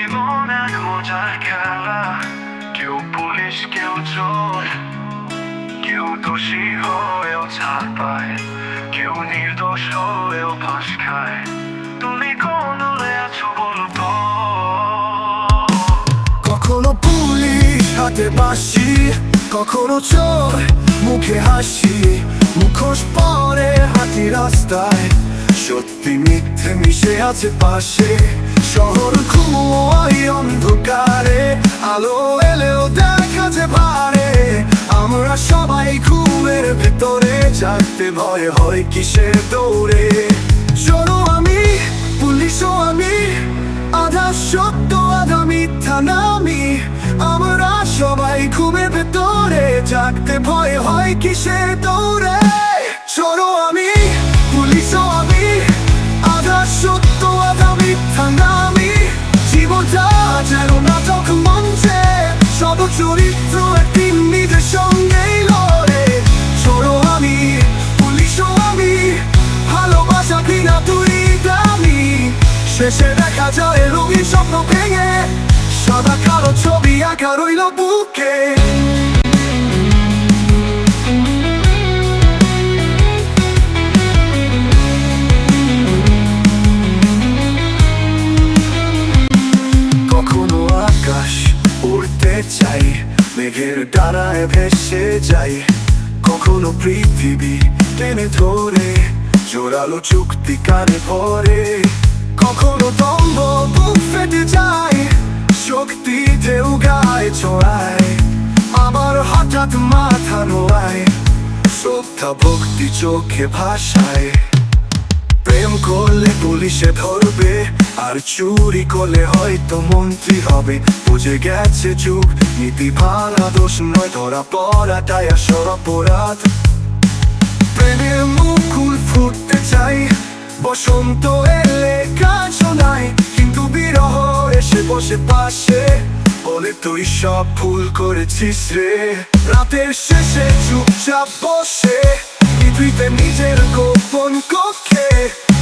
জীবন এক মজার খেলা কেউ পুলিশ কেউ চোর কেউ দোষী হয়েও ছাড় পায় কেউ নির্দোষ হয়েও ফাঁস খায় তুমি কোন আছো বলো তো কখনো পুলিশ হাতে বাসি কখনো চোর মুখে হাসি মুখোশ পরে হাঁটি রাস্তায় সত্যি মিথ্যে মিশে আছে পাশে শহর ঘুমোয় অন্ধকারে, আলো এলেও দেখা যে পারে। আমরা সবাই ঘুমের ভেতরে, জাগতে ভয় হয় কিসে দৌড়ে। চলো আমি, পুলিশও আমি, আধা সত্য, আধা মিথ্যা নামি আমরা সবাই ঘুমের ভেতরে, জাগতে ভয় হয় কিসের দৌড়ে। চরিত্র একটি নিজের সঙ্গেই লড়ে। সরো আমি পুলিশও আমি, ভালোবাসা কিনা তুই দামি শেষে দেখা যায় রঙিন স্বপ্ন ভেঙে, সাদা কালো ছবি আঁকা রইল বুকে। মেঘের ডানায় ভেসে যাই কখনো পৃথিবী টেনে ধরে, জোরালো চুক্তি কানে পরে কখনো দম্ভ বুক ফেটে যায়, শক্তি ঢেউ গায়ে ছড়ায় আবার হঠাৎ মাথা নোয়ায়, শ্রদ্ধা ভক্তি চোখে ভাষায় প্রেম করলে পুলিশে ধরবে, আর চুরি করলে হয়তো মন্ত্রী হবে। বুঝে গেছে যুগ, নীতি ভাড়া দোষ নয়, ধরা পড়াটাই আসর অপরাধ। প্রেমের মুকুল ফুটতে চাই, বসন্ত এলে কাজ নাই, কিন্তু বিরহ এসে বসে পাশে। বলে তুই সব ভুল করেছিস রে। রাতের শেষে চুপচাপ বসে। পৃথিবীতে নিজের গোপন কক্ষে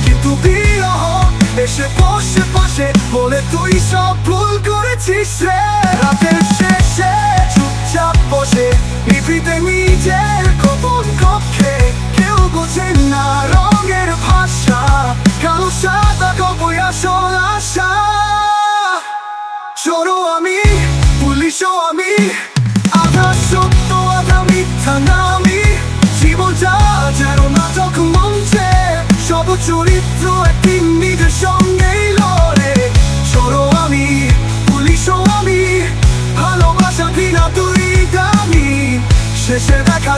কিন্তু বিরহ এসে বসে পাশে বলে তুই সব ভুল করেছিস রে রাতের শেষে চুপচাপ বসে পৃথিবীতে নিজের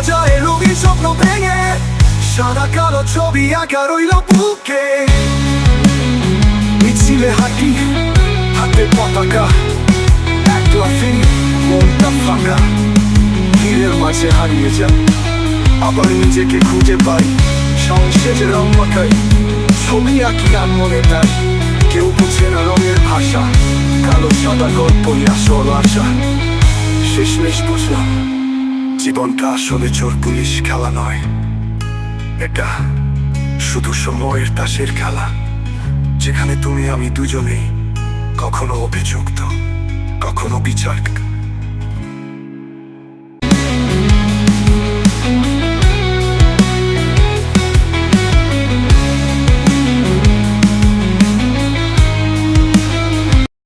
যায় রঙিন স্বপ্ন ভেঙে সাদা কালো ছবি আঁকা রইল বুকে মিছিলে হাঁটি হাতে পতাকা একলা ফিরি মনটা ফাঁকা ভিড়ের মাঝে হারিয়ে যাই আবার নিজেকে খুঁজে পাই সংসেজে রং মাখাই ছবি আঁকি গান মনে তাই কেউ বুঝে না রঙের ভাষা কালো সাদা গল্পই আসল আশা শেষমেশ বুঝলাম জীবনটা আসলে চোর পুলিশ খেলা নয়। এটা শুধু সময়ের তাসের খেলা, যেখানে তুমি আমি দুজনেই কখনো অভিযুক্ত, কখনো বিচার